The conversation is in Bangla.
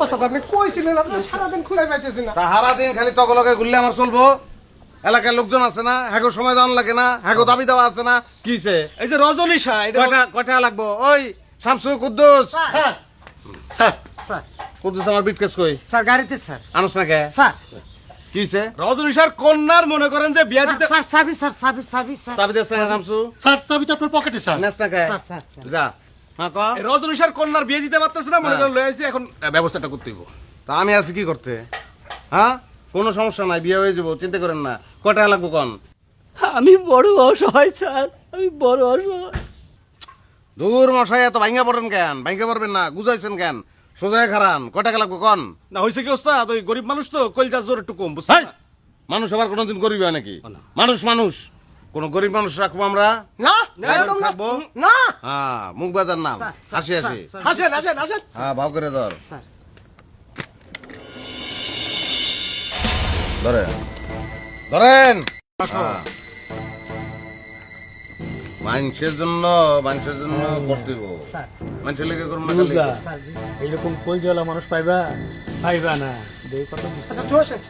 ওস্তাদ আপনি কইছিলেন আপনি সারাদিন খুলে পাইতেছেন না। তা হারা দিন খালি তকলকে ঘুরলে আমার চলবো। এলাকার লোকজন আছে না হ্যাগো সময় দান লাগে না হ্যাগো দাবি দেওয়া আছে না। কিছে এই যে রজনী শাহ এটা কয়টা কয়টা লাগবো? ওই Shamsu Kuddus. Sir. Sir. Sir. Kuddus আমার বিটকেস কই? স্যার গাড়িতে স্যার। আনুস না কে স্যার কিছে রজনী শাহর কন্যার মনে করেন যে বিয়া দিতে স্যার চাবি স্যার চাবি চাবি স্যার চাবি দেস না শামসু। স্যার চাবি তো আপনার পকেটে স্যার। না কে স্যার, স্যার, স্যার। যা। রজনী শাহর কন্যার বিয়ে দিতে পারতেছে না মনে হ্যাঁ। করেন লয়ে আইছি এখন ব্যবস্থাটা করতে হইব। তা আমি আছি কি করতে? হ্যাঁ? কোনো সমস্যা নাই বিয়ে হয়ে যাব চিন্তা করেন না। কয়টা লাগবো কন? আমি বড় অসহায় স্যার। আমি বড় অসহায়। দূর মশাই এত ভাঙ্গা পড়েন কেন? ভাঙ্গা পড়বেন না গুজাইছেন কেন? সোজায় খারান কয় টাকা লাগবো কন? না হয়েছে কি ওস্তাদ ওই গরিব মানুষ তো কলজার জোর একটু কম বুঝছেন মানুষ আবার কোনোদিন গরিব হয় নাকি? মানুষ মানুষ। কোন গরিব মানুষ রাখব আমরা? না একদম না। না। হ্যাঁ মুখ বাজার নাম। আসেন আসেন হ্যাঁ ভাব করে ধর। ধরেন। ধরেন। হ্যাঁ। মানুষের জন্য মানুষের জন্য করতে। মানুষের লেগে করব। এইরকম কলজলা মানুষ পাইবা? পাইবা না। কত আচ্ছা